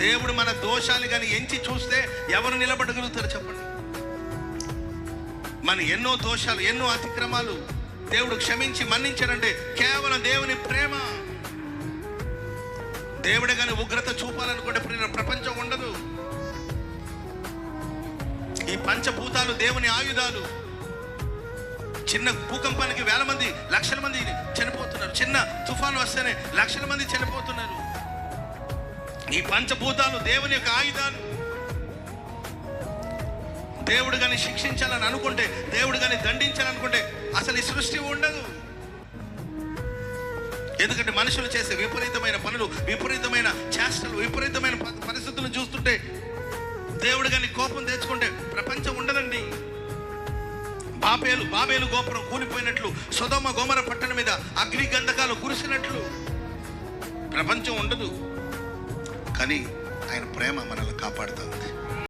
దేవుడు మన దోషాలు కానీ ఎంచి చూస్తే ఎవరు నిలబడగలుగుతారు చెప్పండి? మన ఎన్నో దోషాలు ఎన్నో అతిక్రమాలు దేవుడు క్షమించి మన్నించాడంటే కేవలం దేవుని ప్రేమ. దేవుడు కానీ ఉగ్రత చూపాలనుకుంటే ప్రపంచం ఉండదు. ఈ పంచభూతాలు దేవుని ఆయుధాలు. చిన్న భూకంపానికి వేల మంది లక్షల మంది చనిపోతున్నారు. చిన్న తుఫాను వస్తేనే లక్షల మంది చనిపోతున్నారు. ఈ పంచభూతాలు దేవుని యొక్క ఆయుధాలు. దేవుడు కానీ శిక్షించాలని అనుకుంటే దేవుడు కానీ దండించాలనుకుంటే అసలు ఈ సృష్టి ఉండదు. ఎందుకంటే మనుషులు చేసే విపరీతమైన పనులు విపరీతమైన చేష్టలు విపరీతమైన ప- పరిస్థితులను చూస్తుంటే దేవుడు కానీ కోపం తెచ్చుకుంటే ప్రపంచం ఉండదండి. బాబేలు బాబేలు గోపురం కూలిపోయినట్లు సుధమ గోమర పట్టణం మీద అగ్ని గంధకాలు కురిసినట్లు ప్రపంచం ఉండదు. కానీ ఆయన ప్రేమ మనల్ని కాపాడుతుంది.